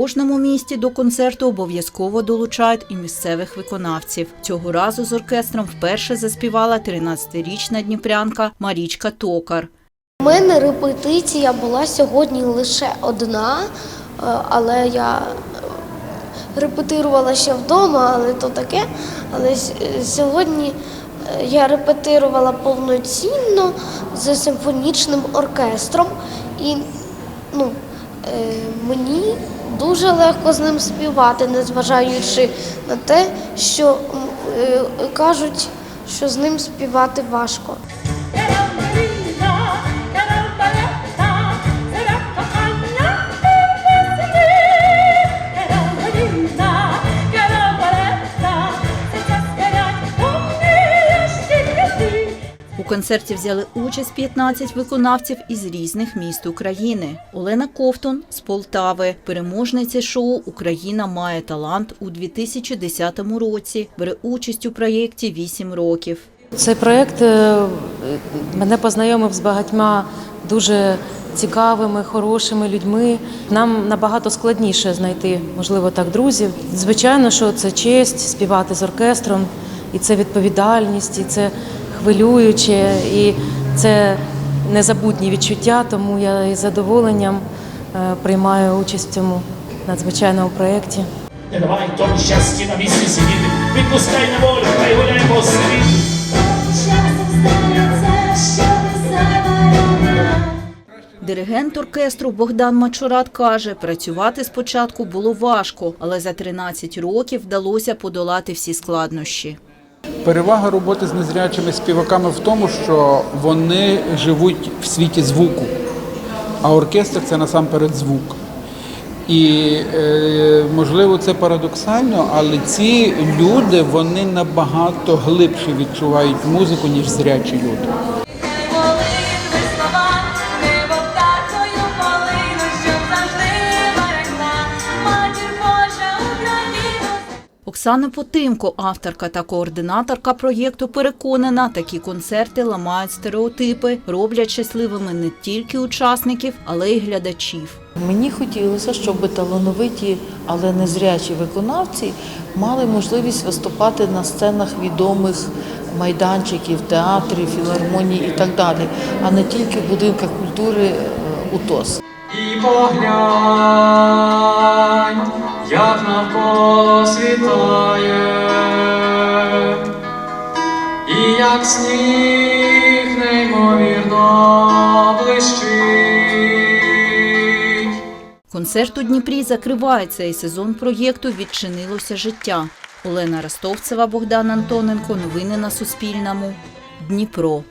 кожному місті до концерту обов'язково долучають і місцевих виконавців. Цього разу з оркестром вперше заспівала 13-річна дніпрянка Марічка Токар. У мене репетиція була сьогодні лише одна, е, але я репетирувала ще вдома, але то таке. Але сьогодні я репетирувала повноцінно з симфонічним оркестром, і ну, е, мені дуже легко з ним співати, незважаючи на те, що е, кажуть, що з ним співати важко. У концерті взяли участь 15 виконавців із різних міст України. Олена Ковтун з Полтави, переможниця шоу Україна має талант у 2010 році. Бере участь у проєкті 8 років. Цей проєкт е, мене познайомив з багатьма дуже цікавими, хорошими людьми. Нам набагато складніше знайти, можливо, так, друзів. Звичайно, що це честь співати з оркестром, і це відповідальність, і це хвилююче, і це незабутні відчуття, тому я із задоволенням е, приймаю участь в цьому надзвичайному проєкті. Не давай тому щасті на місці сидіти, відпускай на волю, хай гуляє по світу. Диригент оркестру Богдан Мачурат каже, працювати спочатку було важко, але за 13 років вдалося подолати всі складнощі. Перевага роботи з незрячими співаками в тому, що вони живуть в світі звуку, а оркестр це насамперед звук. І е, можливо це парадоксально, але ці люди вони набагато глибше відчувають музику, ніж зрячі люди. Оксана Потимко, авторка та координаторка проєкту, переконана, такі концерти ламають стереотипи, роблять щасливими не тільки учасників, але й глядачів. Мені хотілося, щоб талановиті, але незрячі виконавці мали можливість виступати на сценах відомих майданчиків, театрів, філармоній і так далі, а не тільки в будинках культури е, УТОС. І поглянь, як навколо світає, і як сніг неймовірно блищить. Концерт у Дніпрі закриває цей сезон проєкту Відчинилося життя. Олена Ростовцева, Богдан Антоненко. Новини на Суспільному. Дніпро.